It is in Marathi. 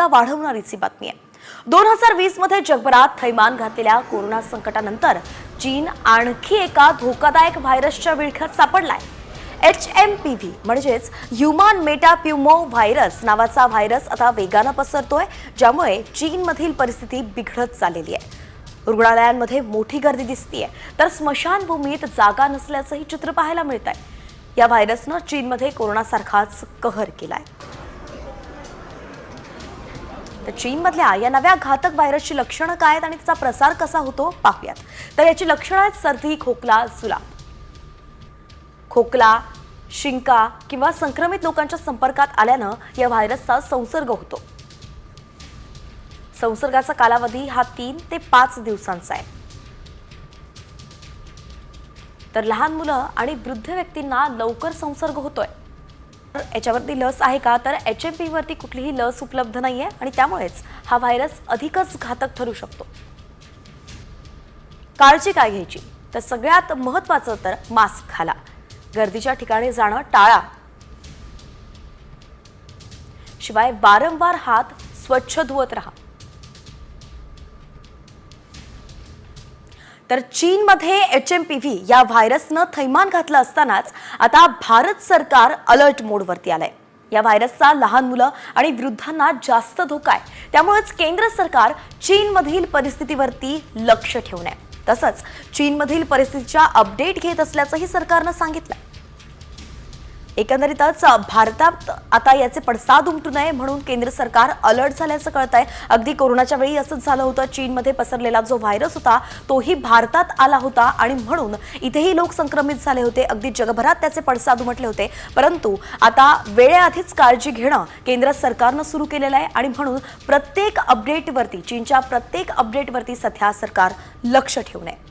सुद्धा वाढवणारीच ही बातमी आहे. दोन हजार वीसमध्ये जगभरात थैमान घातलेल्या कोरोना संकटानंतर चीन आणखी एका धोकादायक व्हायरसच्या विळख्यात सापडलाय. एच एम पी व्ही म्हणजेच ह्युमन मेटाप्युमो व्हायरस नावाचा व्हायरस आता वेगानं पसरतोय ज्यामुळे चीनमधील परिस्थिती बिघडत चाललेली आहे. रुग्णालयांमध्ये मोठी गर्दी दिसतीये तर स्मशानभूमीत जागा नसल्याचंही चित्र पाहायला मिळत आहे या व्हायरसनं चीनमध्ये कोरोनासारखाच कहर केलाय. तर चीनमधल्या या नव्या घातक व्हायरसची लक्षणं काय आहेत आणि त्याचा प्रसार कसा होतो पाहूयात. तर याची लक्षणं आहेत सर्दी खोकला जुलाब. खोकला शिंका किंवा संक्रमित लोकांच्या संपर्कात आल्यानं या व्हायरसचा संसर्ग होतो. संसर्गाचा कालावधी हा तीन ते पाच दिवसांचा आहे. तर लहान मुलं आणि वृद्ध व्यक्तींना लवकर संसर्ग होतोय. याच्यावरती लस आहे का? तर एच एम पीवरती कुठलीही लस उपलब्ध नाही आहे आणि त्यामुळेच हा व्हायरस अधिकच घातक ठरू शकतो. काळजी काय घ्यायची? तर सगळ्यात महत्वाचं तर मास्क घाला. गर्दीच्या ठिकाणी जाणं टाळा. शिवाय वारंवार हात स्वच्छ धुवत राहा. तर चीनमध्ये एच एम पी व्ही या व्हायरसनं थैमान घातलं असतानाच आता भारत सरकार अलर्ट मोडवरती आलंय. या व्हायरसचा लहान मुलं आणि वृद्धांना जास्त धोका आहे. त्यामुळेच केंद्र सरकार चीनमधील परिस्थितीवरती लक्ष ठेवून आहे. तसंच चीनमधील परिस्थितीच्या अपडेट घेत असल्याचंही सरकारनं सांगितलं एकंदरीतच भारतात आता याचे पडसाद उमटू नये म्हणून केंद्र सरकार अलर्ट झाल्याचं कळत आहे अगदी कोरोनाच्या वेळी असंच झालं होतं. चीनमध्ये पसरलेला जो व्हायरस होता तोही भारतात आला होता आणि म्हणून इथेही लोक संक्रमित झाले होते. अगदी जगभरात त्याचे पडसाद उमटले होते. परंतु आता वेळेआधीच काळजी घेणं केंद्र सरकारनं सुरू केलेलं आहे आणि म्हणून प्रत्येक अपडेटवरती चीनच्या प्रत्येक अपडेटवरती सध्या सरकार लक्ष ठेवून आहे.